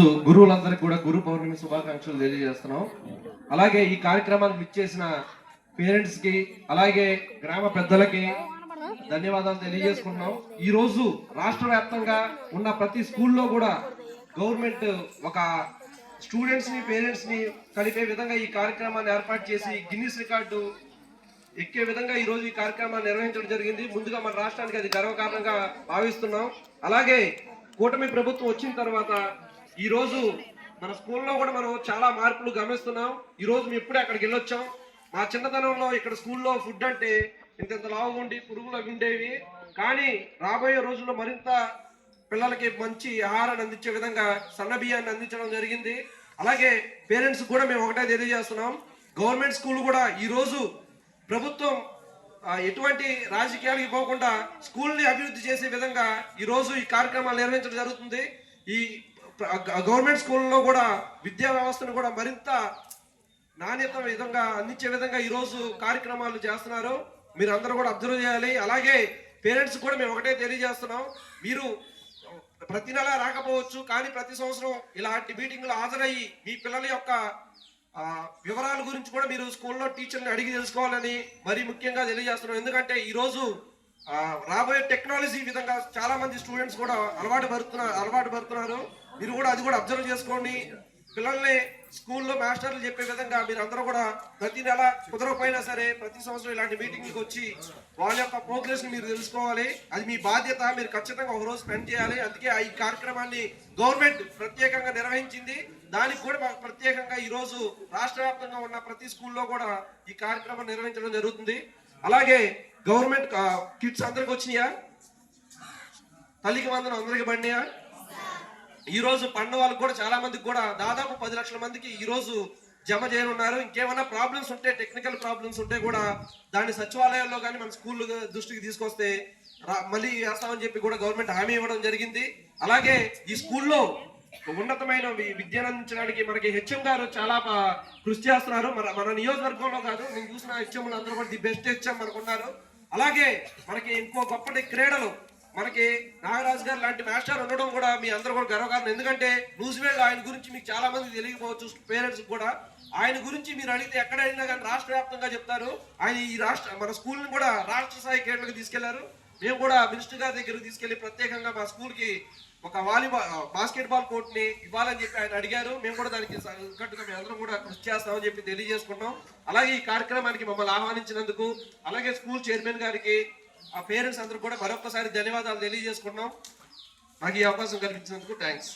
ఈరోజు గురువులందరికీ కూడా గురు పౌర్ణమి శుభాకాంక్షలు తెలియజేస్తున్నాం. అలాగే ఈ కార్యక్రమానికి ఇచ్చేసిన పేరెంట్స్కి అలాగే గ్రామ పెద్దలకి ధన్యవాదాలు తెలియజేసుకుంటున్నాం. ఈ రోజు రాష్ట్ర వ్యాప్తంగా ఉన్న ప్రతి స్కూల్లో కూడా గవర్నమెంట్ ఒక స్టూడెంట్స్ని పేరెంట్స్ని కలిపే విధంగా ఈ కార్యక్రమాన్ని ఏర్పాటు చేసి గిన్నిస్ రికార్డు ఎక్కే విధంగా ఈ రోజు ఈ కార్యక్రమాన్ని నిర్వహించడం జరిగింది. ముందుగా మన రాష్ట్రానికి అది గర్వకారణంగా భావిస్తున్నాం. అలాగే కూటమి ప్రభుత్వం వచ్చిన తర్వాత ఈరోజు మన స్కూల్లో కూడా మనం చాలా మార్పులు గమనిస్తున్నాం. ఈరోజు మేము ఇప్పుడే అక్కడికి వెళ్ళొచ్చాం. మా చిన్నతనంలో ఇక్కడ స్కూల్లో ఫుడ్ అంటే ఇంత ఇంత లావుగా ఉండి పురుగులు అవి ఉండేవి. కానీ రాబోయే రోజుల్లో మరింత పిల్లలకి మంచి ఆహారాన్ని అందించే విధంగా సన్న బియ్యాన్ని అందించడం జరిగింది. అలాగే పేరెంట్స్ కూడా మేము ఒకటే తెలియజేస్తున్నాం. గవర్నమెంట్ స్కూల్ కూడా ఈరోజు ప్రభుత్వం ఎటువంటి రాజకీయాలకు పోకుండా స్కూల్ని అభివృద్ధి చేసే విధంగా ఈరోజు ఈ కార్యక్రమాలు నిర్వహించడం జరుగుతుంది. ఈ గవర్నమెంట్ స్కూల్లో కూడా విద్యా వ్యవస్థను కూడా మరింత నాణ్యత విధంగా అందించే విధంగా ఈరోజు కార్యక్రమాలు చేస్తున్నారు. మీరు అందరూ కూడా అబ్జర్వ్ చేయాలి. అలాగే పేరెంట్స్ కూడా మేము ఒకటే తెలియజేస్తున్నాం. మీరు ప్రతి నెల రాకపోవచ్చు కానీ ప్రతి సంవత్సరం ఇలాంటి మీటింగ్లు హాజరయ్యి మీ పిల్లల యొక్క వివరాల గురించి కూడా మీరు స్కూల్లో టీచర్ని అడిగి తెలుసుకోవాలని మరీ ముఖ్యంగా తెలియజేస్తున్నాం. ఎందుకంటే ఈరోజు రాబోయే టెక్నాలజీ విధంగా చాలా మంది స్టూడెంట్స్ కూడా అలవాటు పడుతున్నారు అలవాటు పడుతున్నారు. మీరు కూడా అది కూడా అబ్జర్వ్ చేసుకోండి. పిల్లల్ని స్కూల్లో మాస్టర్లు చెప్పే విధంగా మీరు అందరూ కూడా ప్రతి నెల కుదరకపోయినా సరే ప్రతి సంవత్సరం ఇలాంటి మీటింగ్కి వచ్చి వాళ్ళ యొక్క ప్రోగ్రెస్ మీరు తెలుసుకోవాలి. అది మీ బాధ్యత. మీరు ఖచ్చితంగా ఒక రోజు స్పెండ్ చేయాలి. అందుకే ఆ ఈ కార్యక్రమాన్ని గవర్నమెంట్ ప్రత్యేకంగా నిర్వహించింది. దానికి కూడా మాకు ప్రత్యేకంగా ఈరోజు రాష్ట్ర వ్యాప్తంగా ఉన్న ప్రతి స్కూల్లో కూడా ఈ కార్యక్రమం నిర్వహించడం జరుగుతుంది. అలాగే గవర్నమెంట్ కిట్స్ అందరికి వచ్చినాయా? తల్లికి వందనం అందరికి బండియా ఈరోజు పండు వాళ్ళకి కూడా చాలా మందికి కూడా దాదాపు పది లక్షల మందికి ఈరోజు జమ చేయనున్నారు. ఇంకేమైనా ప్రాబ్లమ్స్ ఉంటే టెక్నికల్ ప్రాబ్లమ్స్ ఉంటే కూడా దాన్ని సచివాలయాల్లో కానీ మన స్కూల్ దృష్టికి తీసుకొస్తే రా- మళ్ళీ వేస్తామని చెప్పి కూడా గవర్నమెంట్ హామీ ఇవ్వడం జరిగింది. అలాగే ఈ స్కూల్లో ఉన్నతమైన విద్యను అందించడానికి మనకి హెచ్ఎం గారు చాలా కృషి చేస్తున్నారు. మన మన నియోజకవర్గంలో కాదు నేను చూసిన హెచ్ఎంలు అందరూ కూడా ది బెస్ట్ హెచ్ఎం మనకున్నారు. అలాగే మనకి ఇంకో గొప్పటి క్రీడలు మనకి నాగరాజు గారు లాంటి మాస్టర్ ఉండడం కూడా మీ అందరూ కూడా గర్వకారణం. ఎందుకంటే న్యూజిలాండ్ ఆయన గురించి మీకు చాలా మంది తెలియకపోవచ్చు పేరెంట్స్ కూడా. ఆయన గురించి మీరు అడిగితే ఎక్కడ అడిగినా కానీ రాష్ట్ర వ్యాప్తంగా చెప్తారు. ఆయన ఈ రాష్ట్ర మన స్కూల్ని కూడా రాష్ట్ర స్థాయి క్రీడలకు తీసుకెళ్ళారు. మేము కూడా మినిస్టర్ గారి దగ్గరకు తీసుకెళ్ళి ప్రత్యేకంగా మా స్కూల్కి ఒక వాలీబాల్ బాస్కెట్ బాల్ కోర్ట్ని ఇవ్వాలని చెప్పి ఆయన అడిగారు. మేము కూడా దానికి కట్టుగా మేము అందరం కూడా కృషి చేస్తామని చెప్పి తెలియజేసుకుంటాం అలాగే ఈ కార్యక్రమానికి మమ్మల్ని ఆహ్వానించినందుకు అలాగే స్కూల్ చైర్మన్ గారికి ఆ పేరెంట్స్ అందరూ కూడా మరొకసారి ధన్యవాదాలు తెలియజేసుకున్నాం. నాకు ఈ అవకాశం కల్పించినందుకు థ్యాంక్స్